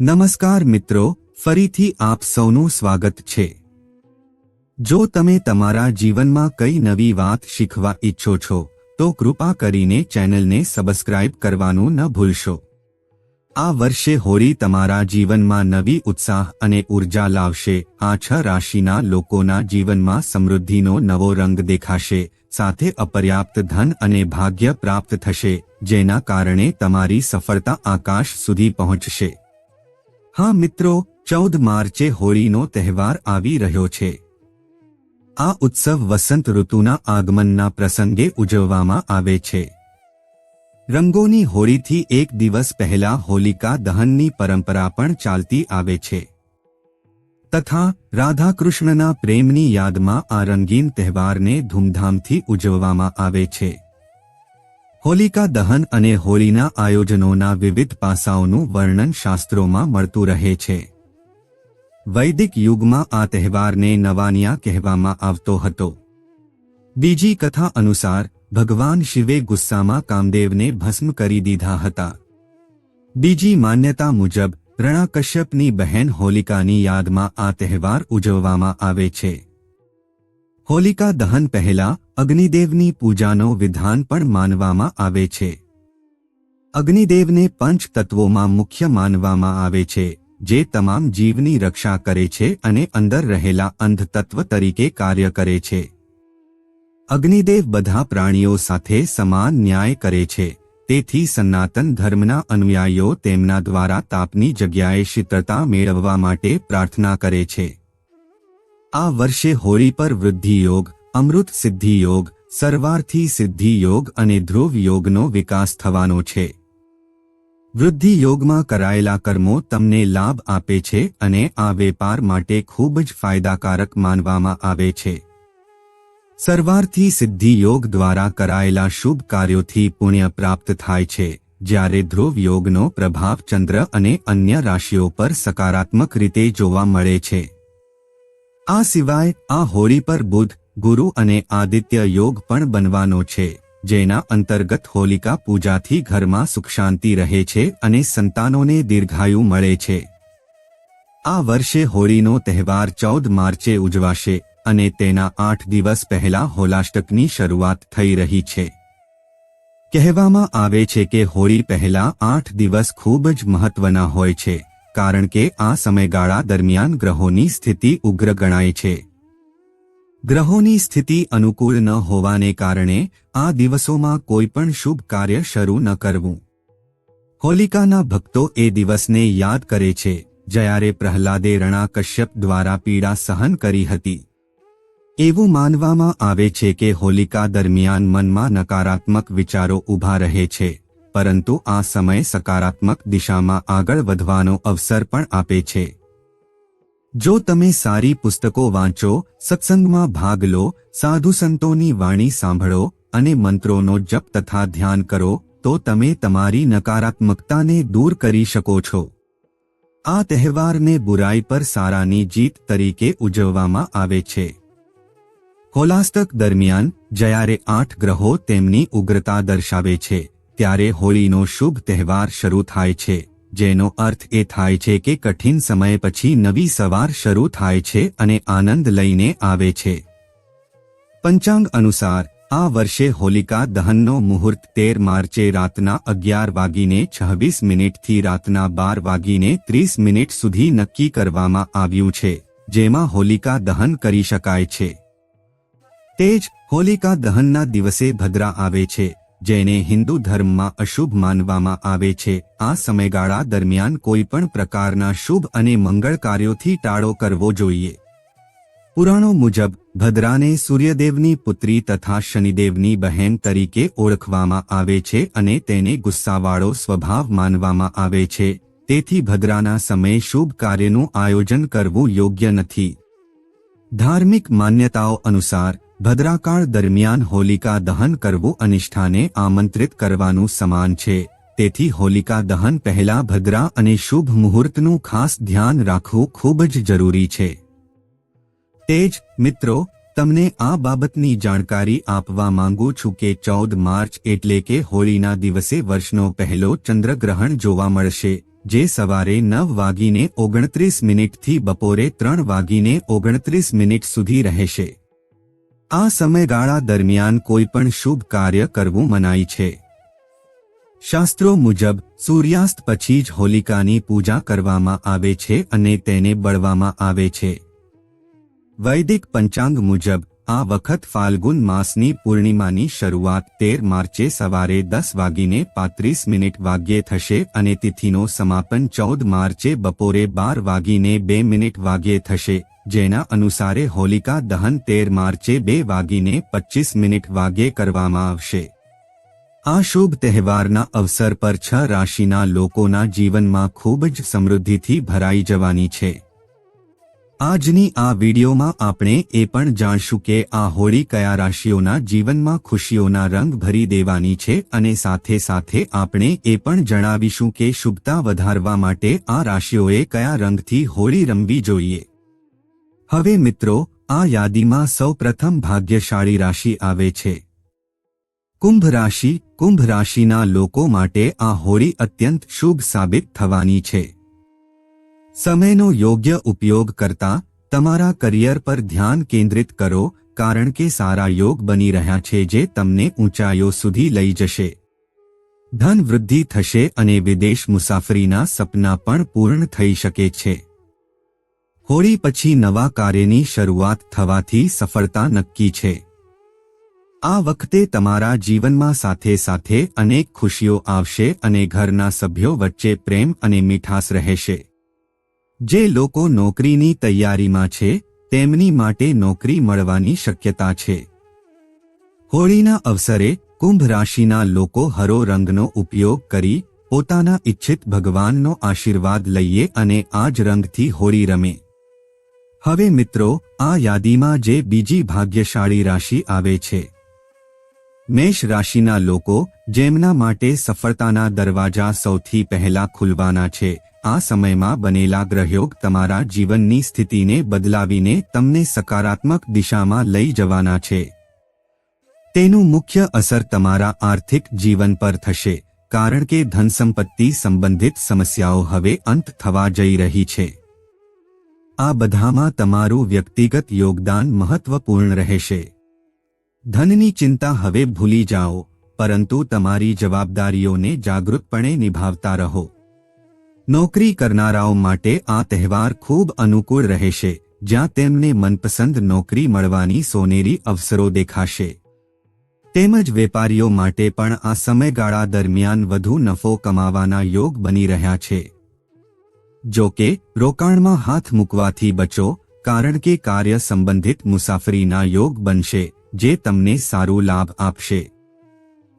નમસ્કાર મિત્રો, ફરીથી આપ સૌનું સ્વાગત છે. જો તમે તમારા જીવનમાં કઈ નવી વાત શીખવા ઈચ્છો છો, તો કૃપા કરીને ચેનલને સબસ્ક્રાઇબ કરવાનું ન ભૂલશો. આ વર્ષે હોળી તમારા જીવનમાં નવી ઉત્સાહ અને ઊર્જા લાવશે. આ છ રાશિના લોકોના જીવનમાં સમૃદ્ધિનો નવો રંગ દેખાશે, સાથે અપર્યાપ્ત ધન અને ભાગ્ય પ્રાપ્ત થશે, જેના કારણે તમારી સફળતા આકાશ સુધી પહોંચશે. હા મિત્રો, ચૌદ માર્ચે હોળીનો તહેવાર આવી રહ્યો છે. આ ઉત્સવ વસંત ઋતુના આગમનના પ્રસંગે ઉજવવામાં આવે છે. રંગોની હોળીથી એક દિવસ પહેલા હોલિકા દહનની પરંપરા પણ ચાલતી આવે છે. તથા રાધાકૃષ્ણના પ્રેમની યાદમાં આ રંગીન તહેવારને ધૂમધામથી ઉજવવામાં આવે છે. હોલિકા દહન અને હોળીના આયોજનોના વિવિધ પાસાઓનું વર્ણન શાસ્ત્રોમાં મળતું રહે છે. વૈદિક યુગમાં આ તહેવારને નવાનિયા કહેવામાં આવતો હતો. બીજી કથા અનુસાર, ભગવાન શિવે ગુસ્સામાં કામદેવને ભસ્મ કરી દીધા હતા. બીજી માન્યતા મુજબ, રણાકશ્યપની બહેન હોલિકાની યાદમાં આ તહેવાર ઉજવવામાં આવે છે. હોલિકા દહન પહેલા અગ્નિદેવની પૂજાનો વિધાન પણ માનવામાં આવે છે. અગ્નિદેવને પંચ તત્વોમાં મુખ્ય માનવામાં આવે છે, જે તમામ જીવની રક્ષા કરે છે અને અંદર રહેલા અંધતત્વ તરીકે કાર્ય કરે છે. અગ્નિદેવ બધા પ્રાણીઓ સાથે સમાન ન્યાય કરે છે, તેથી સનાતન ધર્મના અનુયાયીઓ તેમના દ્વારા તાપની જગ્યાએ શીતળતા મેળવવા માટે પ્રાર્થના કરે છે. આ વર્ષે હોળી પર વૃદ્ધિ યોગ અમૃત સિદ્ધિ યોગ, સર્વાર્થી સિદ્ધિ યોગ અને ધ્રુવ યોગનો વિકાસ થવાનો છે. વૃદ્ધિ યોગમાં કરાયેલા કર્મો તમને લાભ આપે છે અને આ વેપાર માટે ખૂબ જ ફાયદાકારક માનવામાં આવે છે. સર્વાર્થી સિદ્ધિ યોગ દ્વારા કરાયેલા શુભ કાર્યોથી પુણ્ય પ્રાપ્ત થાય છે, જ્યારે ધ્રુવ યોગનો પ્રભાવ ચંદ્ર અને અન્ય રાશિઓ પર સકારાત્મક રીતે જોવા મળે છે. આ સિવાય, આ હોળી પર બુધ ગુરુ અને આદિત્ય યોગ પણ બનવાનો છે, જેના અંતર્ગત હોલિકા પૂજાથી ઘરમાં સુખ શાંતિ રહે છે અને સંતાનોને દીર્ઘાયુ મળે છે. આ વર્ષે હોળીનો તહેવાર ચૌદ માર્ચે ઉજવાશે અને તેના આઠ દિવસ પહેલા હોલાષ્ટકની શરૂઆત થઈ રહી છે. કહેવામાં આવે છે કે હોળી પહેલા આઠ દિવસ ખૂબ જ મહત્વના હોય છે, કારણ કે આ સમયગાળા દરમિયાન ગ્રહોની સ્થિતિ ઉગ્ર ગણાય છે. ગ્રહોની સ્થિતિ અનુકૂળ ન હોવાને કારણે આ દિવસોમાં કોઈ પણ શુભ કાર્ય શરૂ ન કરવું. હોલિકાના ભક્તો એ દિવસને યાદ કરે છે, જ્યારે પ્રહલાદે રણા કશ્યપ દ્વારા પીડા સહન કરી હતી. એવું માનવામાં આવે છે કે હોલિકા દરમિયાન મનમાં નકારાત્મક વિચારો ઊભા રહે છે, પરંતુ આ સમય સકારાત્મક દિશામાં આગળ વધવાનો અવસર પણ આપે છે. જો તમે સારી પુસ્તકો વાંચો, સત્સંગમાં ભાગ લો, સાધુ સંતોની વાણી સાંભળો અને મંત્રોનો જપ તથા ધ્યાન કરો, તો તમે તમારી નકારાત્મકતાને દૂર કરી શકો છો. આ તહેવારને બુરાઈ પર સારાની જીત તરીકે ઉજવવામાં આવે છે. હોલાસ્તક દરમિયાન, જ્યારે આઠ ગ્રહો તેમની ઉગ્રતા દર્શાવે છે, ત્યારે હોળીનો શુભ તહેવાર શરૂ થાય છે. જેનો અર્થ એ થાય છે કે કઠિન સમય પછી નવી સવાર શરૂ થાય છે અને આનંદ લઈને આવે છે. પંચાંગ અનુસાર, આ વર્ષે હોલિકા દહનનો મુહૂર્ત તેર માર્ચે રાતના અગિયાર વાગીને છવ્વીસ મિનિટથી રાતના બાર વાગીને ત્રીસ મિનિટ સુધી નક્કી કરવામાં આવ્યું છે, જેમાં હોલિકા દહન કરી શકાય છે. તે જ હોલિકા દહનના દિવસે ભદ્રા આવે છે. જેને હિન્દુ ધર્મમાં અશુભ માનવામાં આવે છે. આ સમયગાળા દરમિયાન કોઈ પણ પ્રકારના શુભ અને મંગળ કાર્યોથી ટાળો કરવો જોઈએ. પુરાણો મુજબ, ભદ્રાને સૂર્યદેવની પુત્રી તથા શનિદેવની બહેન તરીકે ઓળખવામાં આવે છે અને તેને ગુસ્સાવાળો સ્વભાવ માનવામાં આવે છે. તેથી ભદ્રાના સમયે શુભ કાર્યનું આયોજન કરવું યોગ્ય નથી. ધાર્મિક માન્યતાઓ અનુસાર ભદ્રાકાળ દરમિયાન હોલિકા દહન કરવું અનિષ્ઠાને આમંત્રિત કરવાનું સમાન છે. તેથી હોલિકા દહન પહેલા ભદ્રા અને શુભ મુહૂર્તનું ખાસ ધ્યાન રાખવું ખૂબ જ જરૂરી છે. તે જ મિત્રો, તમને આ બાબતની જાણકારી આપવા માંગુ છું કે ચૌદ માર્ચ એટલે કે હોળીના દિવસે વર્ષનો પહેલો ચંદ્રગ્રહણ જોવા મળશે, જે સવારે નવ વાગીને ઓગણત્રીસ મિનિટથી બપોરે ત્રણ વાગીને ઓગણત્રીસ મિનિટ સુધી રહેશે. આ સમયગાળા દરમિયાન કોઈપણ શુભ કાર્ય કરવું મનાય છે. શાસ્ત્રો મુજબ, સૂર્યાસ્ત પછી જ હોલિકાની પૂજા કરવામાં આવે છે અને તેને બળવામાં આવે છે. વૈદિક પંચાંગ મુજબ, આ વખત ફાલ્ગુન માસની પૂર્ણિમાની શરૂઆત તેર માર્ચે સવારે દસ વાગીને પાંત્રીસ મિનિટ વાગ્યે થશે અને તિથિનો સમાપન ચૌદ માર્ચે બપોરે બાર વાગીને બે મિનિટ વાગ્યે થશે. જેના અનુસારે હોલિકા દહન તેર માર્ચે બે વાગીને પચીસ મિનિટ વાગ્યે કરવામાં આવશે. આ શુભ તહેવારના અવસર પર છ રાશિના લોકોના જીવનમાં ખૂબ જ સમૃદ્ધિથી ભરાઈ જવાની છે. આજની આ વિડીયોમાં આપણે એ પણ જાણશું કે આ હોળી કયા રાશિઓના જીવનમાં ખુશીઓના રંગ ભરી દેવાની છે અને સાથે સાથે આપણે એ પણ જણાવીશું કે શુભતા વધારવા માટે આ રાશિઓએ કયા રંગથી હોળી રમવી જોઈએ. હવે મિત્રો, આ યાદીમાં સૌપ્રથમ ભાગ્યશાળી રાશિ આવે છે. કુંભ રાશિ, કુંભ રાશિના લોકો માટે આ હોળી અત્યંત શુભ સાબિત થવાની છે. સમયનો યોગ્ય ઉપયોગ કરતા તમારા કરિયર પર ધ્યાન કેન્દ્રિત કરો, કારણ કે સારા યોગ બની રહ્યા છે જે તમને ઊંચાઈઓ સુધી લઈ જશે. ધન વૃદ્ધિ થશે અને વિદેશ મુસાફરીના સપના પણ પૂર્ણ થઈ શકે છે. હોળી પછી નવા કાર્યની શરૂઆત થવાથી સફળતા નક્કી છે. આ વખતે તમારા જીવનમાં સાથે સાથે અનેક ખુશીઓ આવશે અને ઘરના સભ્યો વચ્ચે પ્રેમ અને મીઠાશ રહેશે. જે લોકો નોકરીની તૈયારીમાં છે, તેમની માટે નોકરી મળવાની શક્યતા છે. હોળીના અવસરે કુંભ રાશિના લોકો હરો રંગનો ઉપયોગ કરી પોતાના ઇચ્છિત ભગવાનનો આશીર્વાદ લઈએ અને આ જ રંગથી હોળી રમે. હવે મિત્રો, આ યાદીમાં જે બીજી ભાગ્યશાળી રાશિ આવે છે. મેષ રાશિના લોકો જેમના માટે સફળતાના દરવાજા સૌથી પહેલા ખુલવાના છે, આ સમયમાં બનેલા ગ્રહયોગ તમારા જીવનની સ્થિતિને બદલાવીને તમને સકારાત્મક દિશામાં લઈ જવાના છે. તેનું મુખ્ય અસર તમારા આર્થિક જીવન પર થશે, કારણ કે ધનસંપત્તિ સંબંધિત સમસ્યાઓ હવે અંત થવા જઈ રહી છે. આ બધામાં તમારું વ્યક્તિગત યોગદાન મહત્વપૂર્ણ રહેશે. ધનની ચિંતા હવે ભૂલી જાઓ, પરંતુ તમારી જવાબદારીઓને જાગૃતપણે નિભાવતા રહો. નોકરી કરનારાઓ માટે આ તહેવાર ખૂબ અનુકૂળ રહેશે, જ્યાં તેમને મનપસંદ નોકરી મળવાની સોનેરી અવસરો દેખાશે. તેમજ વેપારીઓ માટે પણ આ સમયગાળા દરમિયાન વધુ નફો કમાવાના યોગ બની રહ્યા છે. જો કે, રોકાણમાં હાથ મૂકવાથી બચો, કારણ કે કાર્ય સંબંધિત મુસાફરીના યોગ બનશે, જે તમને સારું લાભ આપશે.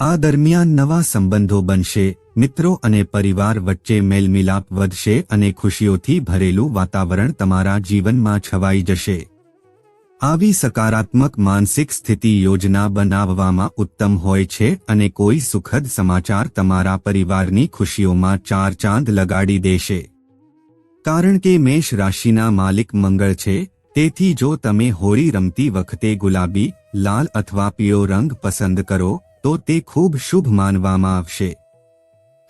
આ દરમિયાન નવા સંબંધો બનશે, મિત્રો અને પરિવાર વચ્ચે મેલમિલાપ વધશે અને ખુશીઓથી ભરેલું વાતાવરણ તમારા જીવનમાં છવાઈ જશે. આવી સકારાત્મક માનસિક સ્થિતિ યોજના બનાવવામાં ઉત્તમ હોય છે અને કોઈ સુખદ સમાચાર તમારા પરિવારની ખુશીઓમાં ચાર ચાંદ લગાડી દેશે. કારણ કે મેષ રાશિના માલિક મંગળ છે, તેથી જો તમે હોળી રમતી વખતે ગુલાબી, લાલ અથવા પીળો રંગ પસંદ કરો, તો તે ખૂબ શુભ માનવામાં આવશે.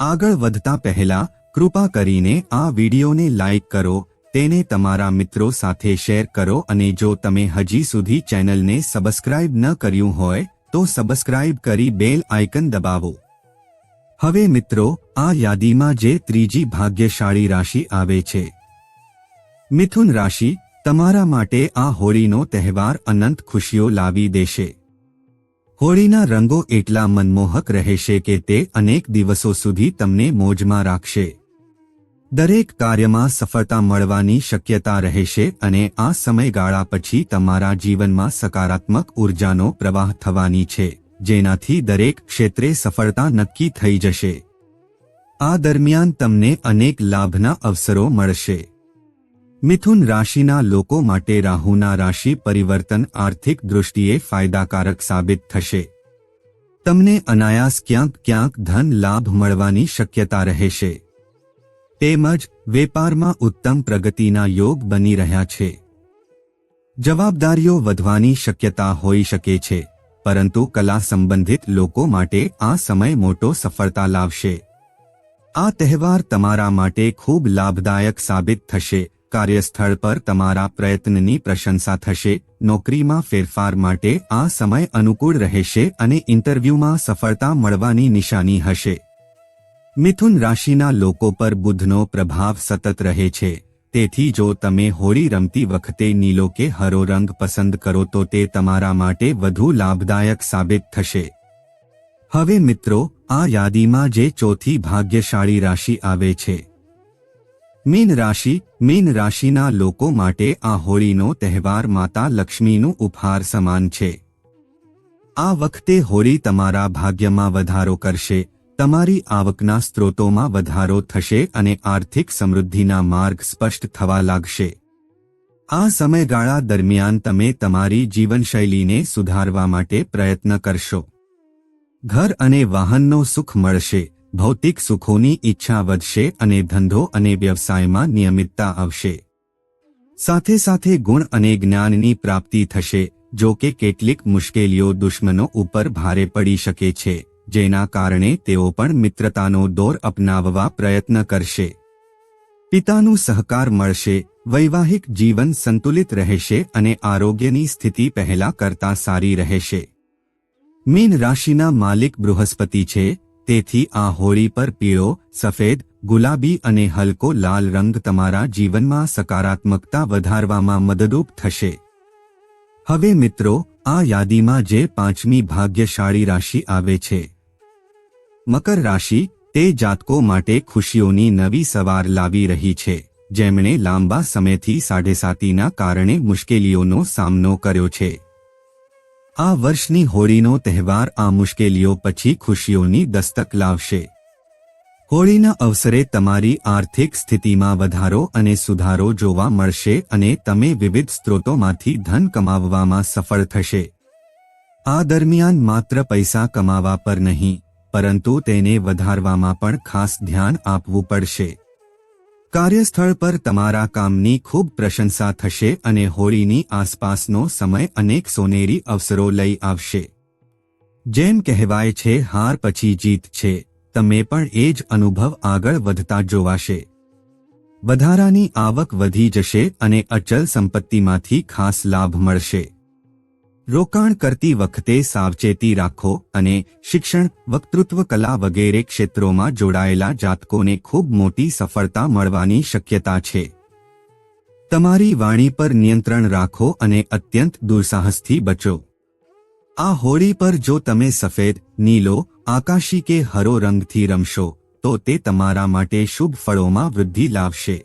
આગળ વધતા પહેલા, કૃપા કરીને આ વિડીયોને લાઇક કરો, તેને તમારા મિત્રો સાથે શેર કરો અને જો તમે હજી સુધી ચેનલને સબસ્ક્રાઇબ ન કર્યું હોય, તો સબસ્ક્રાઇબ કરી બેલ આઇકન દબાવો. હવે મિત્રો, આ યાદીમાં જે ત્રીજી ભાગ્યશાળી રાશિ આવે છે. મિથુન રાશિ તમારા માટે આ હોળીનો તહેવાર અનંત ખુશીઓ લાવી દેશે. હોળીના રંગો એટલા મનમોહક રહેશે કે તે અનેક દિવસો સુધી તમને મોજમાં રાખશે. દરેક કાર્યમાં સફળતા મળવાની શક્યતા રહેશે અને આ સમયગાળા પછી તમારા જીવનમાં સકારાત્મક ઉર્જાનો પ્રવાહ થવાની છે. જેનાથી દરેક ક્ષેત્રે સફળતા નક્કી થઈ જશે. આ દરમિયાન તમને અનેક લાભના અવસરો મળશે. મિથુન રાશિના લોકો માટે રાહુના રાશિ પરિવર્તન આર્થિક દૃષ્ટિએ ફાયદાકારક સાબિત થશે. તમને અનાયાસ ક્યાંક ક્યાંક ધન લાભ મળવાની શક્યતા રહેશે. તેમજ વેપારમાં ઉત્તમ પ્રગતિના યોગ બની રહ્યા છે. જવાબદારીઓ વધવાની શક્યતા હોઈ શકે છે. પરંતુ કલા સંબંધિત લોકો માટે આ સમય મોટો સફળતા લાવશે. આ તહેવાર તમારા માટે ખૂબ લાભદાયક સાબિત થશે. કાર્યસ્થળ પર તમારા પ્રયત્નની પ્રશંસા થશે. નોકરીમાં ફેરફાર માટે આ સમય અનુકૂળ રહેશે અને ઇન્ટરવ્યૂમાં સફળતા મળવાની નિશાની હશે. મિથુન રાશિના લોકો પર બુધનો પ્રભાવ સતત રહે છે. તેથી જો તમે હોળી રમતી વખતે નીલો કે હરો રંગ પસંદ કરો તો તે તમારા માટે વધુ લાભદાયક સાબિત થશે. હવે મિત્રો, આ યાદીમાં જે ચોથી ભાગ્યશાળી રાશિ આવે છે. મીન રાશિ, મીન રાશિના લોકો માટે આ હોળીનો તહેવાર માતા લક્ષ્મીનું ઉપહાર સમાન છે. આ વખતે હોળી તમારા ભાગ્યમાં વધારો કરશે તમારી આવકના સ્ત્રોતોમાં વધારો થશે અને આર્થિક સમૃદ્ધિના માર્ગ સ્પષ્ટ થવા લાગશે. આ સમયગાળા દરમિયાન તમે તમારી જીવનશૈલીને સુધારવા માટે પ્રયત્ન કરશો. ઘર અને વાહનનો સુખ મળશે, ભૌતિક સુખોની ઈચ્છા વધશે અને ધંધો અને વ્યવસાયમાં નિયમિતતા આવશે. સાથે સાથે ગુણ અને જ્ઞાનની પ્રાપ્તિ થશે, જો કે કેટલીક મુશ્કેલીઓ દુશ્મનો ઉપર ભારે પડી શકે છે. જેના કારણે તેઓ પણ મિત્રતાનો દોર અપનાવવા પ્રયત્ન કરશે. પિતાનું સહકાર મળશે, વૈવાહિક જીવન સંતુલિત રહેશે અને આરોગ્યની સ્થિતિ પહેલા કરતા સારી રહેશે. મીન રાશિના માલિક બૃહસ્પતિ છે, તેથી આ હોળી પર પીળો, સફેદ, ગુલાબી અને હલકો લાલ રંગ તમારા જીવનમાં સકારાત્મકતા વધારવામાં મદદરૂપ થશે. હવે મિત્રો, આ યાદીમાં જે પાંચમી ભાગ્યશાળી રાશિ આવે છે મકર રાશિ તે જાતકો માટે ખુશીઓની નવી સવાર લાવી રહી છે, જેમણે લાંબા સમયથી સાડેસાતીના કારણે મુશ્કેલીઓનો સામનો કર્યો છે. આ વર્ષની હોળીનો તહેવાર આ મુશ્કેલીઓ પછી ખુશીઓની દસ્તક લાવશે. હોળીના અવસરે તમારી આર્થિક સ્થિતિમાં વધારો અને સુધારો જોવા મળશે અને તમે વિવિધ સ્ત્રોતોમાંથી ધન કમાવવામાં સફળ થશે. આ દરમિયાન માત્ર પૈસા કમાવા પર નહીં પરંતુ તેને વધારવામાં પણ ખાસ ધ્યાન આપવું પડશે. કાર્યસ્થળ પર તમારા કામની ખૂબ પ્રશંસા થશે અને હોળીની આસપાસનો સમય અનેક સોનેરી અવસરો લઈ આવશે. જેમ કહેવાય છે, હાર પછી જીત છે. તમે પણ એ જ અનુભવ આગળ વધતા જોવાશે. વધારાની આવક વધી જશે અને અચલ સંપત્તિમાંથી ખાસ લાભ મળશે. રોકાણ કરતી વખતે સાવચેતી રાખો અને શિક્ષણ, વક્તૃત્વ કલા વગેરે ક્ષેત્રોમાં જોડાયેલા જાતકોને ખૂબ મોટી સફળતા મળવાની શક્યતા છે. તમારી વાણી પર નિયંત્રણ રાખો અને અત્યંત દુઃસાહસથી બચો. આ હોળી પર જો તમે સફેદ, નીલો, આકાશી કે હરો રંગથી રમશો, તો તે તમારા માટે શુભ ફળોમાં વૃદ્ધિ લાવશે.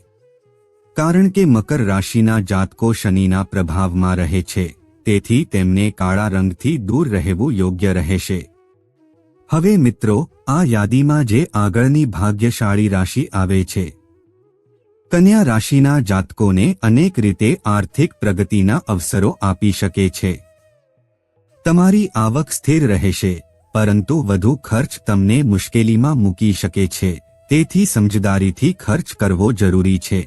કારણ કે મકર રાશિના જાતકો શનિના પ્રભાવમાં રહે છે. તેથી તેમને કાળા રંગથી દૂર રહેવું યોગ્ય રહેશે. હવે મિત્રો, આ યાદીમાં જે આગળની ભાગ્યશાળી રાશિ આવે છે. કન્યા રાશિના જાતકોને અનેક રીતે આર્થિક પ્રગતિના અવસરો આપી શકે છે. તમારી આવક સ્થિર રહેશે, પરંતુ વધુ ખર્ચ તમને મુશ્કેલીમાં મૂકી શકે છે, તેથી સમજદારીથી ખર્ચ કરવો જરૂરી છે.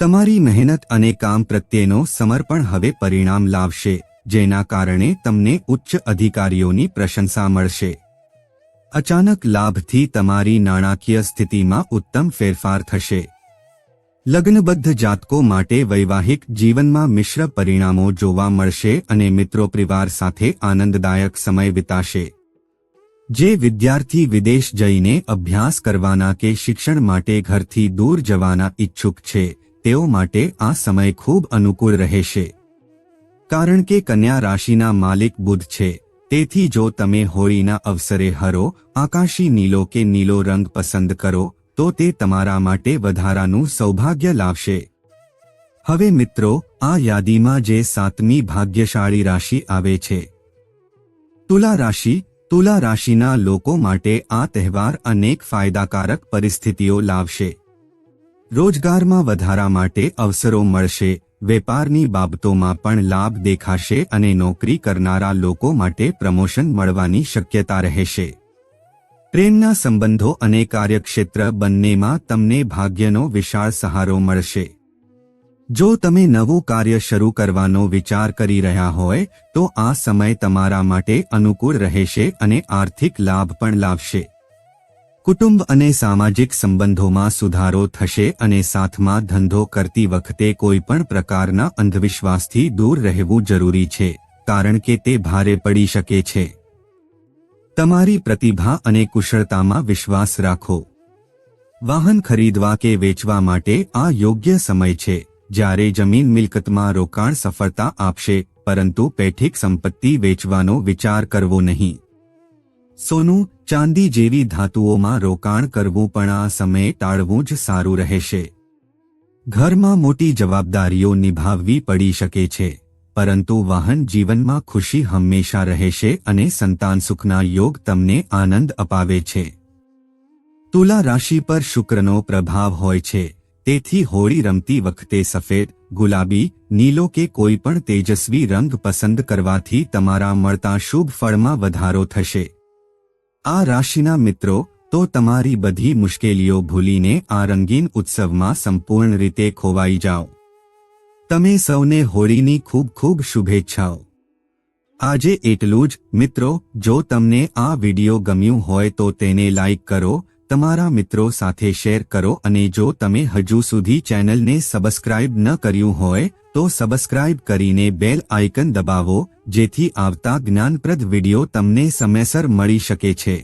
તમારી મહેનત અને કામ પ્રત્યેનો સમર્પણ હવે પરિણામ લાવશે, જેના કારણે તમને ઉચ્ચ અધિકારીઓની પ્રશંસા મળશે. અચાનક લાભથી તમારી નાણાકીય સ્થિતિમાં ઉત્તમ ફેરફાર થશે. લગ્નબદ્ધ જાતકો માટે વૈવાહિક જીવનમાં મિશ્ર પરિણામો જોવા મળશે અને મિત્રો પરિવાર સાથે આનંદદાયક સમય વિતાશે. જે વિદ્યાર્થી વિદેશ જઈને અભ્યાસ કરવાના કે શિક્ષણ માટે ઘરથી દૂર જવાના ઈચ્છુક છે તેઓ માટે આ સમય ખૂબ અનુકૂળ રહેશે. કારણ કે કન્યા રાશિના માલિક બુધ છે. તેથી જો તમે હોળીના અવસરે હરો, આકાશી નીલો કે નીલો રંગ પસંદ કરો, તો તે તમારા માટે વધારાનું સૌભાગ્ય લાવશે. હવે મિત્રો, આ યાદીમાં જે સાતમી ભાગ્યશાળી રાશિ આવે છે. તુલા રાશિ, તુલા રાશિના લોકો માટે આ તહેવાર અનેક ફાયદાકારક પરિસ્થિતિઓ લાવશે. રોજગારમાં વધારા માટે અવસરો મળશે, વેપારની બાબતોમાં પણ લાભ દેખાશે અને નોકરી કરનારા લોકો માટે પ્રમોશન મળવાની શક્યતા રહેશે. પ્રેમના સંબંધો અને કાર્યક્ષેત્ર બંનેમાં તમને ભાગ્યનો વિશાળ સહારો મળશે. જો તમે નવું કાર્ય શરૂ કરવાનો વિચાર કરી રહ્યા હોય, તો આ સમય તમારા માટે અનુકૂળ રહેશે અને આર્થિક લાભ પણ લાવશે. કુટુંબ અને સામાજિક સંબંધોમાં સુધારો થશે અને સાથમાં ધંધો કરતી વખતે કોઈપણ પ્રકારના અંધવિશ્વાસથી દૂર રહેવું જરૂરી છે, કારણ કે તે ભારે પડી શકે છે. તમારી પ્રતિભા અને કુશળતામાં વિશ્વાસ રાખો. વાહન ખરીદવા કે વેચવા માટે આ યોગ્ય સમય છે, જ્યારે જમીન મિલકતમાં રોકાણ સફળતા આપશે, પરંતુ પૈઠિક સંપત્તિ વેચવાનો વિચાર કરવો નહીં. સોનું ચાંદી જેવી ધાતુઓમાં રોકાણ કરવું પણ આ સમયે ટાળવું જ સારું રહેશે. ઘરમાં મોટી જવાબદારીઓ નિભાવવી પડી શકે છે, પરંતુ વાહન જીવનમાં ખુશી હંમેશા રહેશે અને સંતાન સુખના યોગ તમને આનંદ અપાવે છે. તુલા રાશિ પર શુક્રનો પ્રભાવ હોય છે, તેથી હોળી રમતી વખતે સફેદ, ગુલાબી, નીલો કે કોઈ પણ તેજસ્વી રંગ પસંદ કરવાથી તમારા મળતા શુભ ફળમાં વધારો થશે. આ રાશિના મિત્રો, તો તમારી બધી મુશ્કેલીઓ ભૂલીને આ રંગીન ઉત્સવમાં સંપૂર્ણ રીતે ખોવાઈ જાઓ. તમે સૌને હોળીની ખૂબ ખૂબ શુભેચ્છાઓ. આજે એટલું જ, મિત્રો, જો તમને આ વિડિયો ગમ્યું હોય તો તેને લાઇક કરો, તમારા મિત્રો સાથે શેર કરો અને જો તમે હજુ સુધી ચેનલને સબસ્ક્રાઇબ ન કર્યું હોય તો સબસ્ક્રાઇબ કરીને બેલ આઇકન દબાવો, જેથી આવતા જ્ઞાનપ્રદ વિડિયો તમને સમયસર મળી શકે છે.